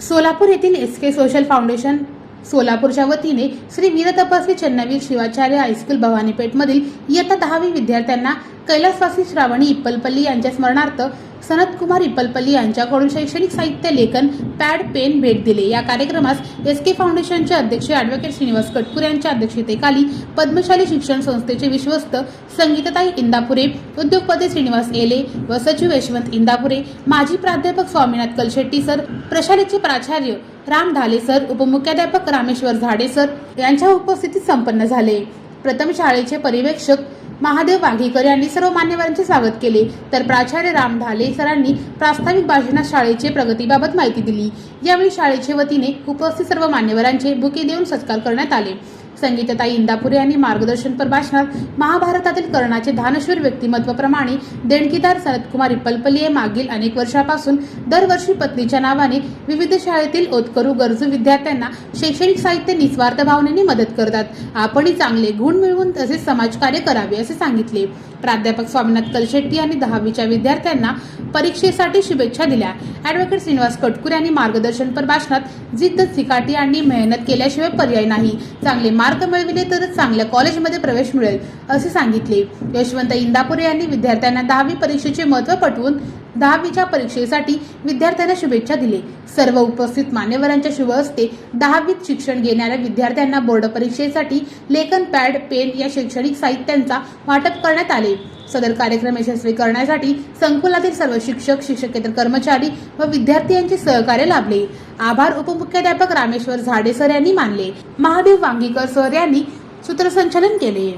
सोलापूर येथील एस के social foundation सोलापूरच्या वतीने श्री वीरतपस्वी चन्नवीर शिवाचार्य हायस्कूल भवानीपेठमधील इयत्ता दहावी विद्यार्थ्यांना कैलासवासी श्रावणी इप्पलपल्ली यांच्या स्मरणार्थ सनतकुमार इप्पलपल्ली यांच्याकडून शैक्षणिक साहित्य लेखन पॅड पेन भेट दिले. या कार्यक्रमास एस के फाउंडेशनचे अध्यक्ष ॲडव्होकेट श्रीनिवास कटपूर यांच्या अध्यक्षतेखाली पद्मशाली शिक्षण संस्थेचे विश्वस्त संगीतताई इंदापुरे उद्योगपती श्रीनिवास येले व सचिव यशवंत इंदापुरे माजी प्राध्यापक स्वामीनाथ कलशेट्टी सर प्रशालेचे प्राचार्य राम ढाले सर उपमुख्याध्यापक रामेश्वर झाडे सर यांच्या उपस्थितीत संपन्न झाले. प्रथम शाळेचे पर्यवेक्षक महादेव वाघेकर यांनी सर्व मान्यवरांचे स्वागत केले. तर प्राचार्य राम ढाले सरांनी प्रास्ताविक भाषणात शाळेचे प्रगतीबाबत माहिती दिली. यावेळी शाळेच्या वतीने उपस्थित सर्व मान्यवरांचे बुके देऊन सत्कार करण्यात आले. संगीतताई इंदापुरे यांनी मार्गदर्शनपर भाषणात महाभारतातील कर्णाचे दानशूर व्यक्तिमत्वप्रमाणे देणगीदार सनतकुमारी इप्पलपल्ली मागील अनेक वर्षापासून दरवर्षी पत्नीच्या नावाने विविध शाळेतील ओतकरू गरजू विद्यार्थ्यांना शैक्षणिक साहित्य निस्वार्थ भावनेने मदत करतात. आपणही चांगले गुण मिळवून तसेच समाजकार्य करावे असे सांगितले. प्राध्यापक स्वामीनाथ कलशेट्टी यांनी दहावीच्या विद्यार्थ्यांना परीक्षेसाठी शुभेच्छा दिल्या. ॲडव्होकेट श्रीनिवास कटकुर यांनी मार्गदर्शनपर भाषणात जिद्द चिकाटी आणि मेहनत केल्याशिवाय पर्याय नाही. चांगले मार्क मिळविले तरच चांगल्या कॉलेजमध्ये प्रवेश मिळेल असे सांगितले. यशवंत इंदापुरे यांनी विद्यार्थ्यांना दहावी परीक्षेचे महत्त्व पटवून दहावीच्या परीक्षेसाठी विद्यार्थ्यांना शुभेच्छा दिले. सर्व उपस्थित मान्यवरांच्या शुभ हस्ते दहावीत शिक्षण घेणाऱ्या विद्यार्थ्यांना बोर्ड परीक्षेसाठी लेखन पॅड पेन या शैक्षणिक साहित्यांचा वाटप करण्यात आले. सदर कार्यक्रम यशस्वी करण्यासाठी संकुलातील सर्व शिक्षक शिक्षकेतर कर्मचारी व विद्यार्थी यांचे सहकार्य लाभले. आभार उपमुख्याध्यापक रामेश्वर झाडे सर यांनी मानले. महादेव वांगीकर सर यांनी सूत्रसंचालन केले.